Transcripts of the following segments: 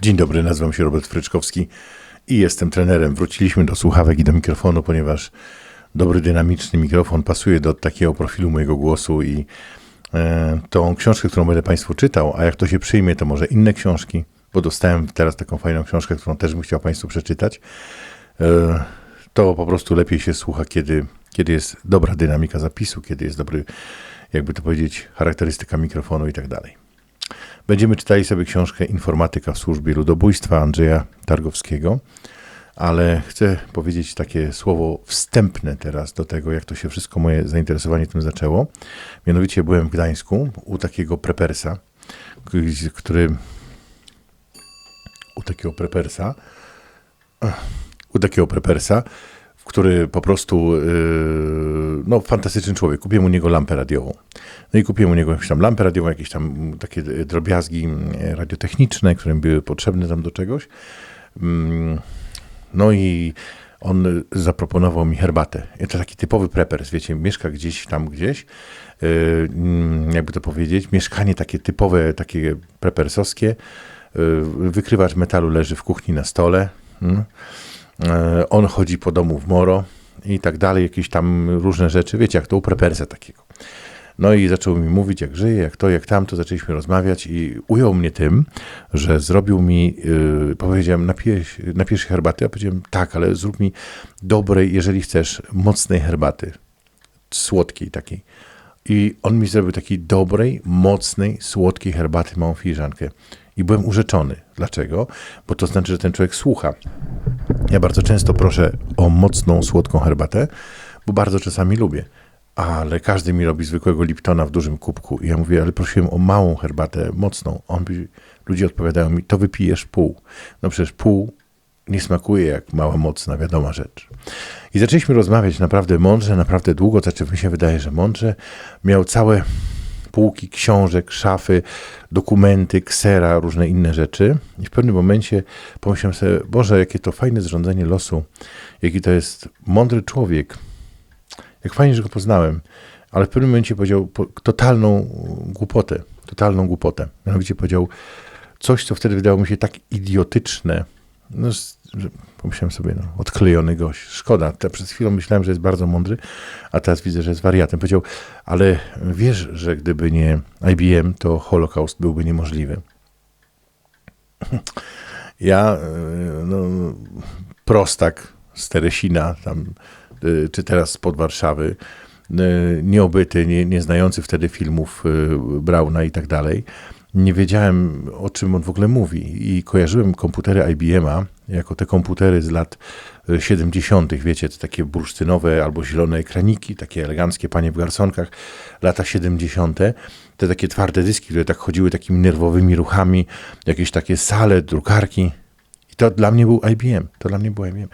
Dzień dobry, nazywam się Robert Fryczkowski i jestem trenerem. Wróciliśmy do słuchawek i do mikrofonu, ponieważ dobry, dynamiczny mikrofon pasuje do takiego profilu mojego głosu i e, tą książkę, którą będę Państwu czytał, a jak to się przyjmie, to może inne książki, bo dostałem teraz taką fajną książkę, którą też bym chciał Państwu przeczytać. E, to po prostu lepiej się słucha, kiedy, kiedy jest dobra dynamika zapisu, kiedy jest dobry, jakby to powiedzieć, charakterystyka mikrofonu i tak dalej. Będziemy czytali sobie książkę Informatyka w służbie ludobójstwa Andrzeja Targowskiego, ale chcę powiedzieć takie słowo wstępne teraz do tego, jak to się wszystko moje zainteresowanie tym zaczęło. Mianowicie byłem w Gdańsku u takiego prepersa, który u takiego prepersa u takiego prepersa, który po prostu, yy, no fantastyczny człowiek. Kupiłem u niego lampę radiową. No i kupiłem u niego jakąś tam lampę radiową, jakieś tam takie drobiazgi mm, radiotechniczne, które mi były potrzebne tam do czegoś. Mm, no i on zaproponował mi herbatę. To taki typowy prepers, wiecie, mieszka gdzieś tam gdzieś, yy, mm, jakby to powiedzieć, mieszkanie takie typowe, takie prepersowskie. Yy, wykrywacz metalu leży w kuchni na stole. E, on chodzi po domu w moro i tak dalej, jakieś tam różne rzeczy, wiecie, jak to u prepersa takiego. No i zaczął mi mówić, jak żyje, jak to, jak tamto, zaczęliśmy rozmawiać i ujął mnie tym, że zrobił mi, yy, powiedziałem, napijesz, napijesz herbaty? Ja powiedziałem, tak, ale zrób mi dobrej, jeżeli chcesz, mocnej herbaty, słodkiej takiej. I on mi zrobił takiej dobrej, mocnej, słodkiej herbaty, małą filiżankę. I byłem urzeczony. Dlaczego? Bo to znaczy, że ten człowiek słucha. Ja bardzo często proszę o mocną, słodką herbatę, bo bardzo czasami lubię. Ale każdy mi robi zwykłego Liptona w dużym kubku. I ja mówię, ale prosiłem o małą herbatę, mocną. On, ludzie odpowiadają mi, to wypijesz pół. No przecież pół nie smakuje jak mała, mocna, wiadoma rzecz. I zaczęliśmy rozmawiać naprawdę mądrze, naprawdę długo, znaczy mi się wydaje, że mądrze. Miał całe półki książek, szafy, dokumenty, ksera, różne inne rzeczy. I w pewnym momencie pomyślałem sobie, Boże, jakie to fajne zrządzenie losu, jaki to jest mądry człowiek. Jak fajnie, że go poznałem. Ale w pewnym momencie powiedział totalną głupotę, totalną głupotę. Mianowicie powiedział coś, co wtedy wydało mi się tak idiotyczne, no, pomyślałem sobie, no, odklejony gość. Szkoda. Te, przez chwilę myślałem, że jest bardzo mądry, a teraz widzę, że jest wariatem. Powiedział, ale wiesz, że gdyby nie IBM, to Holokaust byłby niemożliwy. Ja, e, no, prostak z Teresina, tam, e, czy teraz spod Warszawy, e, nieobyty, nie, nie znający wtedy filmów Brauna i tak dalej, nie wiedziałem, o czym on w ogóle mówi. I kojarzyłem komputery IBM-a jako te komputery z lat 70., e, wiecie, takie bursztynowe albo zielone ekraniki, takie eleganckie panie w garsonkach, lata 70., te takie twarde dyski, które tak chodziły takimi nerwowymi ruchami, jakieś takie sale, drukarki. To dla mnie był IBM. To dla mnie był IBM.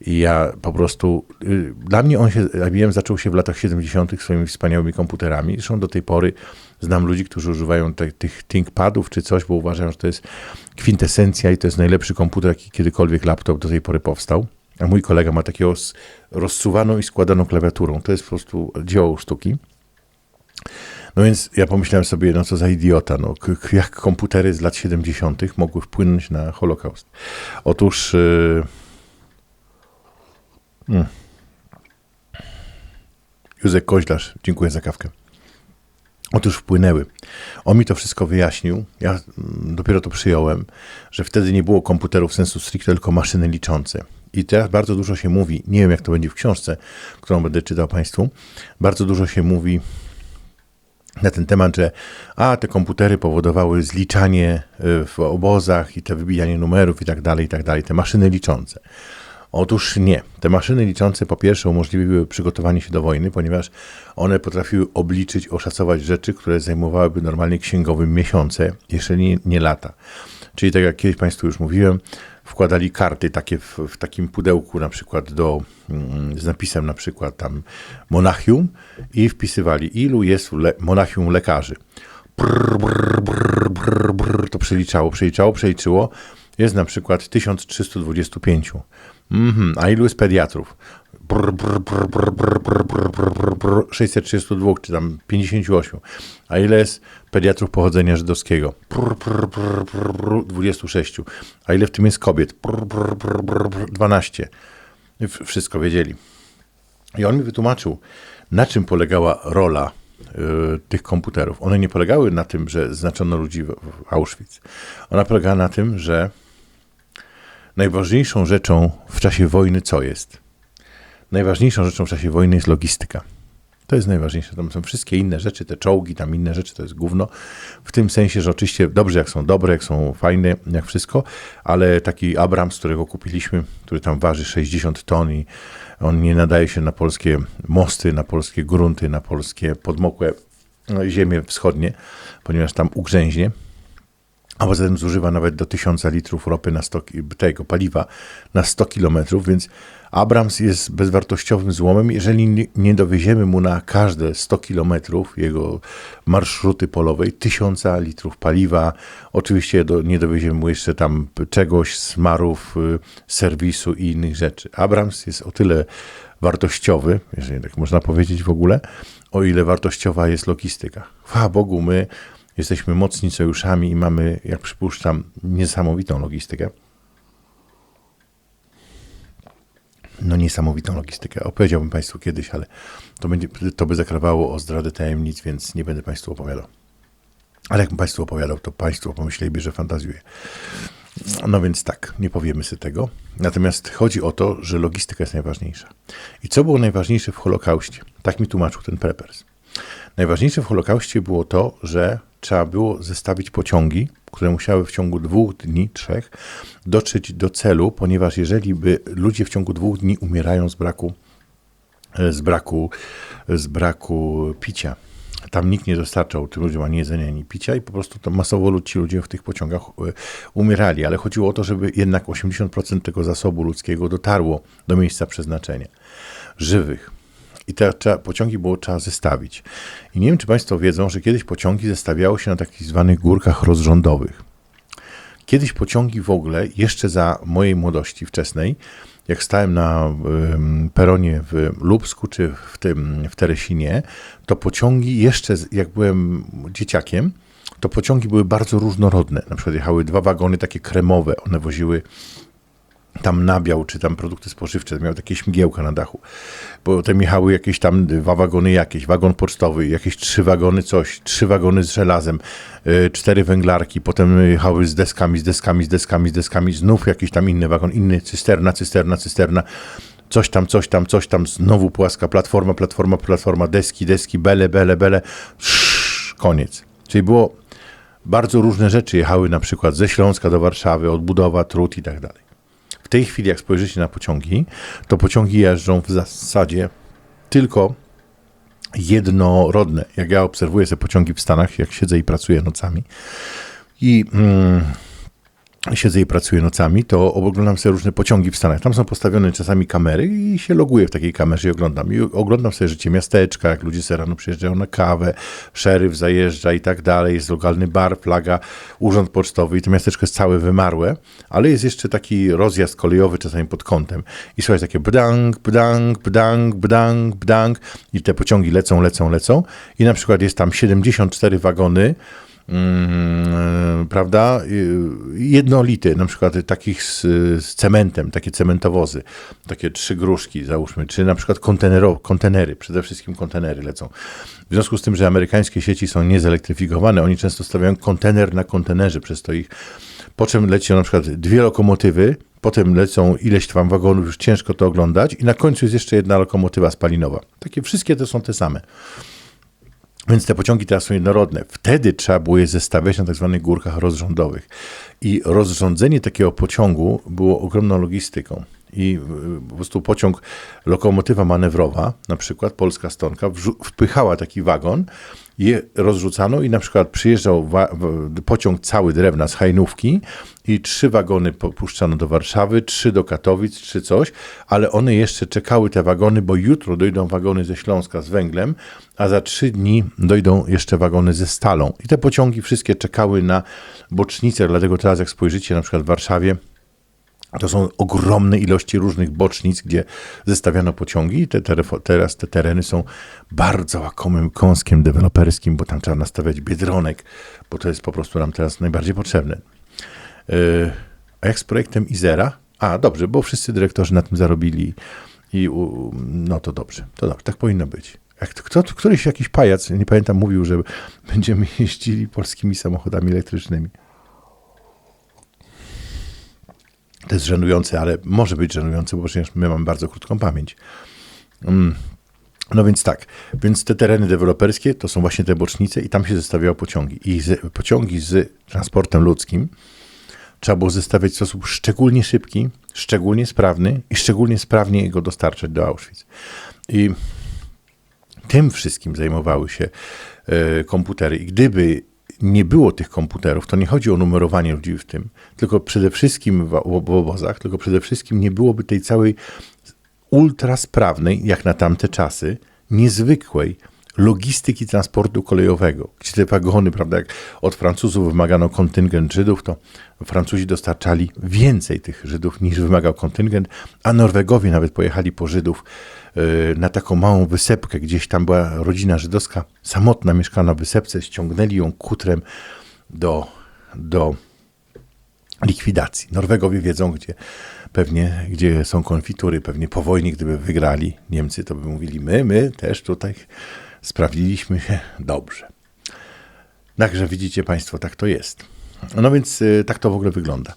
I ja po prostu, y, dla mnie on się, IBM zaczął się w latach 70. swoimi wspaniałymi komputerami. Zresztą do tej pory znam ludzi, którzy używają te, tych ThinkPadów czy coś, bo uważają, że to jest kwintesencja i to jest najlepszy komputer, jaki kiedykolwiek laptop do tej pory powstał. A mój kolega ma takiego rozsuwaną i składaną klawiaturą. To jest po prostu dzieło sztuki. No więc ja pomyślałem sobie, no co za idiota, no, jak komputery z lat 70. mogły wpłynąć na Holokaust. Otóż... Yy... Hmm. Józek Koźlarz, dziękuję za kawkę. Otóż wpłynęły. On mi to wszystko wyjaśnił. Ja mm, dopiero to przyjąłem, że wtedy nie było komputerów sensu stricte, tylko maszyny liczące. I teraz bardzo dużo się mówi, nie wiem jak to będzie w książce, którą będę czytał Państwu, bardzo dużo się mówi na ten temat, że a te komputery powodowały zliczanie y, w obozach i te wybijanie numerów i tak dalej, i tak dalej, te maszyny liczące. Otóż nie. Te maszyny liczące po pierwsze umożliwiły przygotowanie się do wojny, ponieważ one potrafiły obliczyć, oszacować rzeczy, które zajmowałyby normalnie księgowym miesiące, jeszcze nie, nie lata. Czyli tak jak kiedyś Państwu już mówiłem, wkładali karty takie w, w takim pudełku na przykład do, mm, z napisem na przykład tam Monachium i wpisywali ilu jest le, Monachium lekarzy. Brr, brr, brr, brr, brr, to przeliczało, przeliczało, przeliczyło. Jest na przykład 1325. Mm -hmm. A ilu jest pediatrów? 632 czy tam 58, a ile jest pediatrów pochodzenia żydowskiego? 26, a ile w tym jest kobiet? 12. Wszystko wiedzieli. I on mi wytłumaczył, na czym polegała rola tych komputerów. One nie polegały na tym, że znaczono ludzi w Auschwitz. Ona polegała na tym, że najważniejszą rzeczą w czasie wojny co jest? Najważniejszą rzeczą w czasie wojny jest logistyka. To jest najważniejsze. Tam są wszystkie inne rzeczy, te czołgi, tam inne rzeczy, to jest gówno. W tym sensie, że oczywiście dobrze, jak są dobre, jak są fajne, jak wszystko, ale taki Abrams, którego kupiliśmy, który tam waży 60 ton i on nie nadaje się na polskie mosty, na polskie grunty, na polskie podmokłe ziemie wschodnie, ponieważ tam ugrzęźnie. A poza tym zużywa nawet do 1000 litrów ropy na 100, ki- tego paliwa na 100 kilometrów, więc Abrams jest bezwartościowym złomem. Jeżeli nie- dowieziemy mu na każde 100 kilometrów jego marszruty polowej 1000 litrów paliwa, oczywiście do, nie dowieziemy mu jeszcze tam czegoś, smarów, y, serwisu i innych rzeczy. Abrams jest o tyle wartościowy, jeżeli tak można powiedzieć w ogóle, o ile wartościowa jest logistyka. Chwała Bogu, my jesteśmy mocni sojuszami i mamy, jak przypuszczam, niesamowitą logistykę. No niesamowitą logistykę. Opowiedziałbym Państwu kiedyś, ale to, będzie, to by zakrawało o zdradę tajemnic, więc nie będę Państwu opowiadał. Ale jakbym Państwu opowiadał, to Państwo pomyśleliby, że fantazjuję. No więc tak, nie powiemy sobie tego. Natomiast chodzi o to, że logistyka jest najważniejsza. I co było najważniejsze w Holokauście? Tak mi tłumaczył ten Preppers. Najważniejsze w Holokauście było to, że trzeba było zestawić pociągi, które musiały w ciągu dwóch dni, trzech, dotrzeć do celu, ponieważ jeżeli by ludzie w ciągu dwóch dni umierają z braku, e, z braku, z braku picia, tam nikt nie dostarczał tym ludziom ani jedzenia, ani picia i po prostu to masowo ci ludzie w tych pociągach e, umierali, ale chodziło o to, żeby jednak 80% tego zasobu ludzkiego dotarło do miejsca przeznaczenia. Żywych. I te pociągi było trzeba zestawić. I nie wiem, czy Państwo wiedzą, że kiedyś pociągi zestawiało się na takich zwanych górkach rozrządowych. Kiedyś pociągi w ogóle, jeszcze za mojej młodości wczesnej, jak stałem na peronie w Lubsku czy w, tym, w Teresinie, to pociągi jeszcze, jak byłem dzieciakiem, to pociągi były bardzo różnorodne. Na przykład jechały dwa wagony takie kremowe, one woziły tam nabiał, czy tam produkty spożywcze, miały takie śmigiełka na dachu. Potem jechały jakieś tam dwa wagony jakieś, wagon pocztowy, jakieś trzy wagony coś, trzy wagony z żelazem, y, cztery węglarki, potem jechały z deskami, z deskami, z deskami, z deskami, znów jakiś tam inny wagon, inny, cysterna, cysterna, cysterna, coś tam, coś tam, coś tam, znowu płaska platforma, platforma, platforma, deski, deski, bele, bele, bele, Sz, koniec. Czyli było bardzo różne rzeczy jechały na przykład ze Śląska do Warszawy, odbudowa, trud i tak dalej. Tej chwili, jak spojrzycie na pociągi, to pociągi jeżdżą w zasadzie tylko jednorodne. Jak ja obserwuję te pociągi w Stanach, jak siedzę i pracuję nocami i mm, siedzę i pracuję nocami, to oglądam sobie różne pociągi w Stanach. Tam są postawione czasami kamery i się loguję w takiej kamerze i oglądam. I oglądam sobie życie miasteczka, jak ludzie sobie rano przyjeżdżają na kawę, szeryf zajeżdża i tak dalej, jest lokalny bar, flaga, urząd pocztowy i to miasteczko jest całe wymarłe, ale jest jeszcze taki rozjazd kolejowy czasami pod kątem. I słuchaj, takie bdang, bdang, bdang, bdang, bdang i te pociągi lecą, lecą, lecą i na przykład jest tam 74 wagony, prawda, y, jednolity, na przykład takich z, z cementem, takie cementowozy, takie trzy gruszki załóżmy, czy na przykład kontenero, kontenery, przede wszystkim kontenery lecą. W związku z tym, że amerykańskie sieci są niezelektryfikowane, oni często stawiają kontener na kontenerze, przez to ich, po czym lecią na przykład dwie lokomotywy, potem lecą ileś tam wagonów, już ciężko to oglądać i na końcu jest jeszcze jedna lokomotywa spalinowa. Takie wszystkie to są te same. Więc te pociągi teraz są jednorodne. Wtedy trzeba było je zestawiać na tak zwanych górkach rozrządowych. I rozrządzenie takiego pociągu było ogromną logistyką. I y, po prostu pociąg, lokomotywa manewrowa, na przykład polska stonka, wpychała taki wagon, je rozrzucano i na przykład przyjeżdżał pociąg cały drewna z Hajnówki i trzy wagony popuszczano do Warszawy, trzy do Katowic, trzy coś, ale one jeszcze czekały te wagony, bo jutro dojdą wagony ze Śląska z węglem, a za trzy dni dojdą jeszcze wagony ze stalą. I te pociągi wszystkie czekały na bocznicę, dlatego teraz jak spojrzycie na przykład w Warszawie, To są ogromne ilości różnych bocznic, gdzie zestawiano pociągi i te, teraz te tereny są bardzo łakomym kąskiem deweloperskim, bo tam trzeba nastawiać biedronek, bo to jest po prostu nam teraz najbardziej potrzebne. Yy, A jak z projektem Izera? A, dobrze, bo wszyscy dyrektorzy na tym zarobili i u, no to dobrze, to dobrze, tak powinno być. Jak kto, któryś jakiś pajac, nie pamiętam, mówił, że będziemy jeździli polskimi samochodami elektrycznymi. To jest żenujące, ale może być żenujące, bo przecież my mamy bardzo krótką pamięć. Mm. No więc tak, więc te tereny deweloperskie to są właśnie te bocznice i tam się zestawiało pociągi. I z, pociągi z transportem ludzkim trzeba było zestawiać w sposób szczególnie szybki, szczególnie sprawny i szczególnie sprawnie go dostarczać do Auschwitz. I tym wszystkim zajmowały się e, komputery. I gdyby nie było tych komputerów, to nie chodzi o numerowanie ludzi w tym, tylko przede wszystkim w, w obozach, tylko przede wszystkim nie byłoby tej całej ultra sprawnej, jak na tamte czasy, niezwykłej logistyki transportu kolejowego, gdzie te wagony, prawda, jak od Francuzów wymagano kontyngent Żydów, to Francuzi dostarczali więcej tych Żydów niż wymagał kontyngent, a Norwegowie nawet pojechali po Żydów yy, na taką małą wysepkę, gdzieś tam była rodzina żydowska, samotna mieszkała na wysepce, ściągnęli ją kutrem do, do likwidacji. Norwegowie wiedzą, gdzie pewnie, gdzie są konfitury, pewnie po wojnie, gdyby wygrali Niemcy, to by mówili, my, my też tutaj sprawdziliśmy się dobrze. Także widzicie Państwo, tak to jest. No więc y, tak to w ogóle wygląda.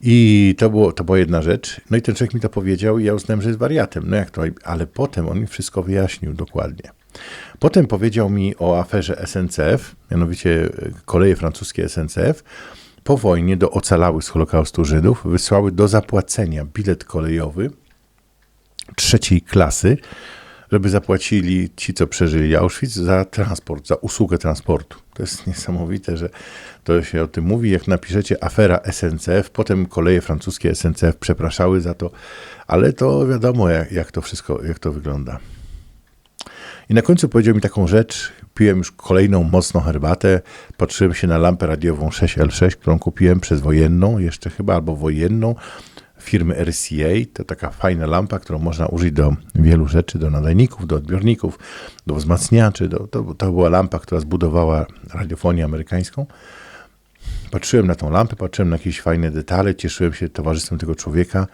I to, było, to była jedna rzecz. No i ten człowiek mi to powiedział i ja uznałem, że jest wariatem. No jak to? Ale potem on mi wszystko wyjaśnił dokładnie. Potem powiedział mi o aferze SNCF, mianowicie y, koleje francuskie SNCF, po wojnie do ocalałych z Holokaustu Żydów wysłały do zapłacenia bilet kolejowy trzeciej klasy, żeby zapłacili ci, co przeżyli Auschwitz, za transport, za usługę transportu. To jest niesamowite, że to się o tym mówi. Jak napiszecie afera SNCF, potem koleje francuskie SNCF przepraszały za to, ale to wiadomo, jak, jak to wszystko, jak to wygląda. I na końcu powiedział mi taką rzecz. Piłem już kolejną mocną herbatę. Patrzyłem się na lampę radiową 6L6, którą kupiłem przez wojenną, jeszcze chyba albo wojenną firmy RCA. To taka fajna lampa, którą można użyć do wielu rzeczy, do nadajników, do odbiorników, do wzmacniaczy. Do, to, to była lampa, która zbudowała radiofonię amerykańską. Patrzyłem na tą lampę, patrzyłem na jakieś fajne detale, cieszyłem się towarzystwem tego człowieka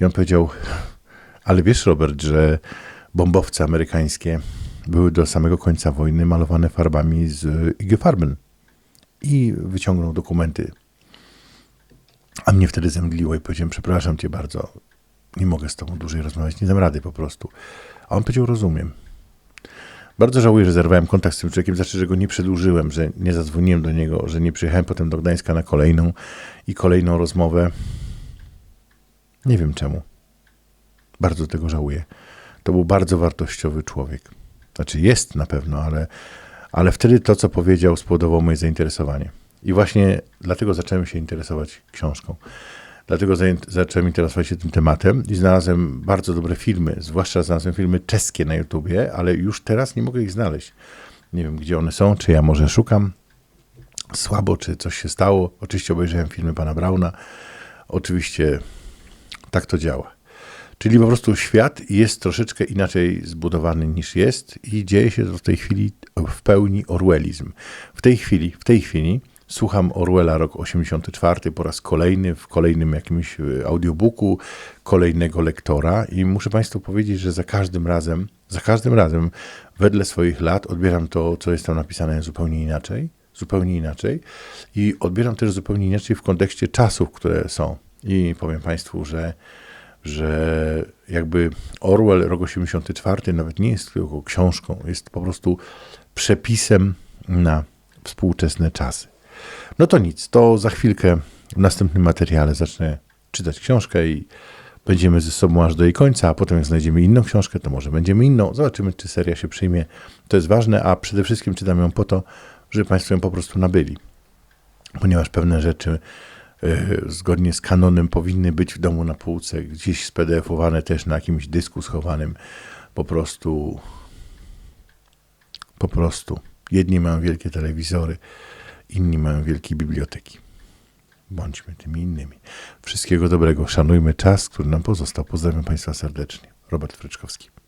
i on powiedział, ale wiesz Robert, że bombowce amerykańskie były do samego końca wojny malowane farbami z IG Farben. I wyciągnął dokumenty. A mnie wtedy zemdliło i powiedziałem, przepraszam cię bardzo, nie mogę z tobą dłużej rozmawiać, nie dam rady po prostu. A on powiedział, rozumiem. Bardzo żałuję, że zerwałem kontakt z tym człowiekiem, znaczy, że go nie przedłużyłem, że nie zadzwoniłem do niego, że nie przyjechałem potem do Gdańska na kolejną i kolejną rozmowę. Nie wiem czemu. Bardzo tego żałuję. To był bardzo wartościowy człowiek. Znaczy jest na pewno, ale, ale wtedy to, co powiedział, spowodowało moje zainteresowanie. I właśnie dlatego zacząłem się interesować książką. Dlatego zacząłem interesować się tym tematem i znalazłem bardzo dobre filmy, zwłaszcza znalazłem filmy czeskie na YouTubie, ale już teraz nie mogę ich znaleźć. Nie wiem, gdzie one są, czy ja może szukam słabo, czy coś się stało. Oczywiście obejrzałem filmy pana Brauna. Oczywiście tak to działa. Czyli po prostu świat jest troszeczkę inaczej zbudowany niż jest i dzieje się to w tej chwili w pełni orwellizm. W tej chwili, w tej chwili słucham Orwella rok 84 po raz kolejny w kolejnym jakimś e, audiobooku kolejnego lektora i muszę Państwu powiedzieć, że za każdym razem, za każdym razem wedle swoich lat odbieram to, co jest tam napisane zupełnie inaczej, zupełnie inaczej i odbieram też zupełnie inaczej w kontekście czasów, które są. I powiem Państwu, że że jakby Orwell rok 84 nawet nie jest tylko książką, jest po prostu przepisem na współczesne czasy. No to nic, to za chwilkę w następnym materiale zacznę czytać książkę i będziemy ze sobą aż do jej końca, a potem jak znajdziemy inną książkę, to może będziemy inną. Zobaczymy, czy seria się przyjmie. To jest ważne, a przede wszystkim czytam ją po to, żeby Państwo ją po prostu nabyli. Ponieważ pewne rzeczy E, zgodnie z kanonem powinny być w domu na półce, gdzieś spdf-owane też na jakimś dysku schowanym. Po prostu, po prostu. Jedni mają wielkie telewizory, inni mają wielkie biblioteki. bądźmy tymi innymi. Wszystkiego dobrego. Szanujmy czas, który nam pozostał. Pozdrawiam Państwa serdecznie. Robert Fryczkowski.